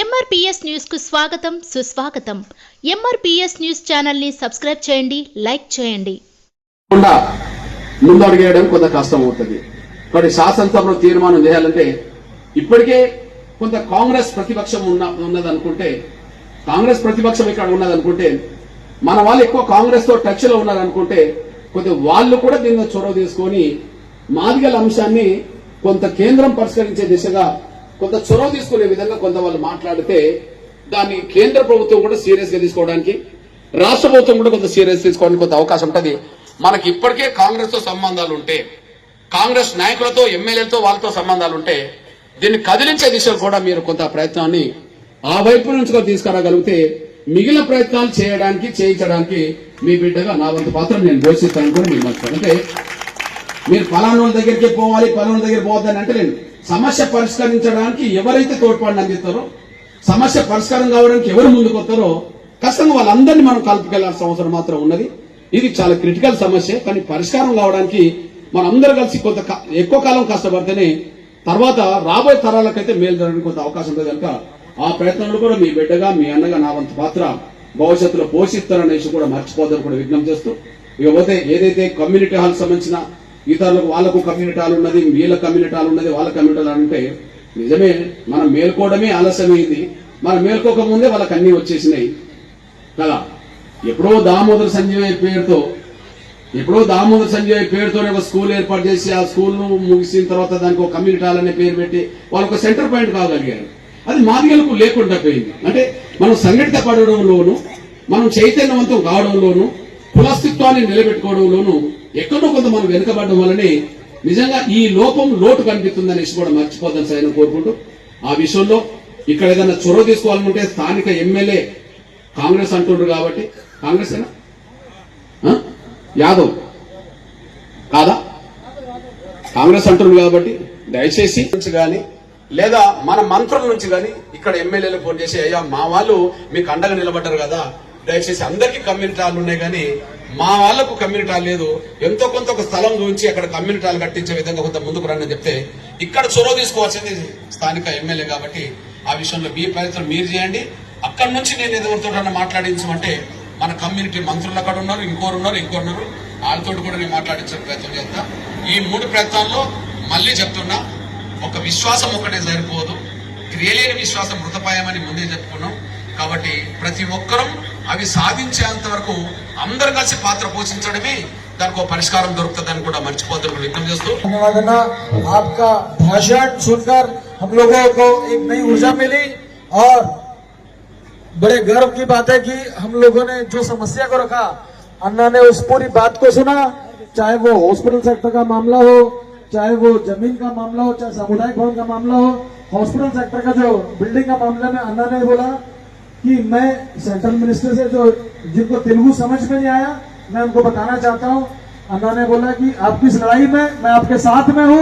ఎంఆర్పిఎస్ న్యూస్కు స్వాగతం సుస్వాగతం. ఎంఆర్పిఎస్ న్యూస్ ఛానల్ని సబ్స్క్రైబ్ చేయండి లైక్ చేయండి. ముందు అడిగేయడం కొంత కష్టం అవుతుంది కాబట్టి శాసనసభలో తీర్మానం చేయాలంటే ఇప్పటికే కొంత కాంగ్రెస్ ప్రతిపక్షం ఉన్న ఉన్నదనుకుంటే కాంగ్రెస్ ప్రతిపక్షం ఇక్కడ ఉన్నదనుకుంటే మన వాళ్ళు ఎక్కువ కాంగ్రెస్తో టచ్లో ఉన్నారనుకుంటే కొంత వాళ్ళు కూడా దీని చొరవ తీసుకొని మాదిగల అంశాన్ని కొంత కేంద్రం పరిష్కరించే దిశగా కొంత చొరవ తీసుకునే విధంగా కొంత వాళ్ళు మాట్లాడితే దాన్ని కేంద్ర ప్రభుత్వం కూడా సీరియస్గా తీసుకోవడానికి రాష్ట్ర ప్రభుత్వం కూడా కొంత సీరియస్ తీసుకోవడానికి కొంత అవకాశం ఉంటుంది. మనకి ఇప్పటికే కాంగ్రెస్తో సంబంధాలు ఉంటే కాంగ్రెస్ నాయకులతో ఎమ్మెల్యేలతో వాళ్ళతో సంబంధాలు ఉంటే దీన్ని కదిలించే దిశలో కూడా మీరు కొంత ప్రయత్నాన్ని ఆ వైపు నుంచి కూడా తీసుకురాగలిగితే మిగిలిన ప్రయత్నాలు చేయడానికి చేయించడానికి మీ బిడ్డగా నా వంతు పాత్ర నేను పోషిస్తాను కూడా మీరు మంచి అంటే మీరు పలానోళ్ళ దగ్గరికి పోవాలి ఫలానా దగ్గర పోవద్దని అంటే నేను సమస్య పరిష్కరించడానికి ఎవరైతే తోడ్పాటు అందిస్తారో సమస్య పరిష్కారం కావడానికి ఎవరు ముందుకు వస్తారో ఖచ్చితంగా వాళ్ళందరినీ మనం కలుపుకెళ్ళాల్సిన అవసరం మాత్రం ఉన్నది. ఇది చాలా క్రిటికల్ సమస్య. కానీ పరిష్కారం కావడానికి మనం కలిసి కొంత ఎక్కువ కాలం కష్టపడితేనే తర్వాత రాబోయే తరాలకైతే మేలు జరగడానికి కొంత అవకాశం ఉంది కనుక ఆ ప్రయత్నంలో కూడా మీ బిడ్డగా మీ అన్నగా నా వంతు పాత్ర భవిష్యత్తులో పోషిస్తారనేసి కూడా మర్చిపోదని కూడా విజ్ఞప్తి చేస్తూ ఇకపోతే ఏదైతే కమ్యూనిటీ హాల్ సంబంధించిన ఇతరులకు వాళ్ళకు కమ్యూనిటీ హాల్ ఉన్నది వీళ్ళ కమ్యూనిటీ హాల్ ఉన్నది వాళ్ళ కమ్యూనిటీ హాల్ అంటే నిజమే మనం మేల్కోవడమే ఆలస్యమైంది. మనం మేల్కోక ముందే వాళ్ళకి అన్ని వచ్చేసినాయి. కదా? ఎప్పుడో దామోదర సంజయ్ పేరుతో ఎప్పుడో దామోదర సంజయ్ పేరుతోనే ఒక స్కూల్ ఏర్పాటు చేసి ఆ స్కూల్ను ముగిసిన తర్వాత దానికి ఒక కమ్యూనిటీ హాల్ అనే పేరు పెట్టి వాళ్ళకు ఒక సెంటర్ పాయింట్ కాగలిగారు. అది మాదిగలకు లేకుండా పోయింది. అంటే మనం సంఘటిత పడడంలోను మనం చైతన్యవంతం కావడంలోను కులస్తిత్వాన్ని నిలబెట్టుకోవడంలోను ఎక్కడో కొంత మనం వెనుకబడడం వల్లనే నిజంగా ఈ లోపం లోటు కనిపిస్తుంది అనేసి కూడా మర్చిపోద్దని సార్ కోరుకుంటూ ఆ విషయంలో ఇక్కడ ఏదైనా చొరవ తీసుకోవాలనుకుంటే స్థానిక ఎమ్మెల్యే కాంగ్రెస్ అంటుండ్రు కాబట్టి కాంగ్రెస్ యాదవ్. కాదా? కాంగ్రెస్ అంటున్నారు కాబట్టి దయచేసి నుంచి కానీ లేదా మన మంత్రుల నుంచి కానీ ఇక్కడ ఎమ్మెల్యేలు ఫోన్ చేసి అయ్యా మా వాళ్ళు మీకు అండగా నిలబడ్డారు కదా దయచేసి అందరికీ కమ్యూనిటీ హాల్ ఉన్నాయి కానీ మా వాళ్ళకు కమ్యూనిటీ హాల్ లేదు. ఎంతో కొంత ఒక స్థలం గురించి అక్కడ కమ్యూనిటీ హాల్ కట్టించే విధంగా కొంత ముందుకు రండి చెప్తే ఇక్కడ చొరవ తీసుకోవాల్సింది స్థానిక ఎమ్మెల్యే కాబట్టి ఆ విషయంలో మీ ప్రయత్నం మీరు చేయండి. అక్కడి నుంచి నేను ఎవరితో మాట్లాడించమంటే మన కమ్యూనిటీ మంత్రులు అక్కడ ఉన్నారు ఇంకోరు ఉన్నారు ఇంకోరు ఉన్నారు. వాళ్ళతో కూడా నేను మాట్లాడించే ప్రయత్నం చేస్తా. ఈ మూడు ప్రయత్నాల్లో మళ్ళీ చెప్తున్నా ఒక విశ్వాసం ఒకటే సరిపోదు. క్రియలేని విశ్వాసం మృతపాయమని ముందే చెప్పుకున్నాం. కాబట్టి ప్రతి ఒక్కరం అవి సాధించేంత వరకు అందరు కలిసి పాత్ర పోషించడమే దానికి ఒక పరిష్కారం దొరుకుతుందని కూడా మర్చిపోతారు విజ్ఞప్తి చేస్తూ धन्यवाद अन्ना आपका भाषण सुनकर हम लोगों को एक नई ऊर्जा मिली और बड़े गर्व की बात है कि हम लोगों ने जो समस्या को रखा अन्ना ने उस पूरी बात को सुना चाहे वो हॉस्पिटल सेक्टर का मामला हो चाहे वो जमीन का मामला हो चाहे सामुदायिक भवन का मामला हो हॉस्पिटल सेक्टर का जो बिल्डिंग का मामला में अन्ना ने बोला कि मैं सेंट्रल मिनिस्टर से जो, जिनको तेलुगु समझ में नहीं आया, मैं उनको बताना चाहता हूँ। ने बोला कि आपकी इस लड़ाई में, मैं आपके साथ में हूँ।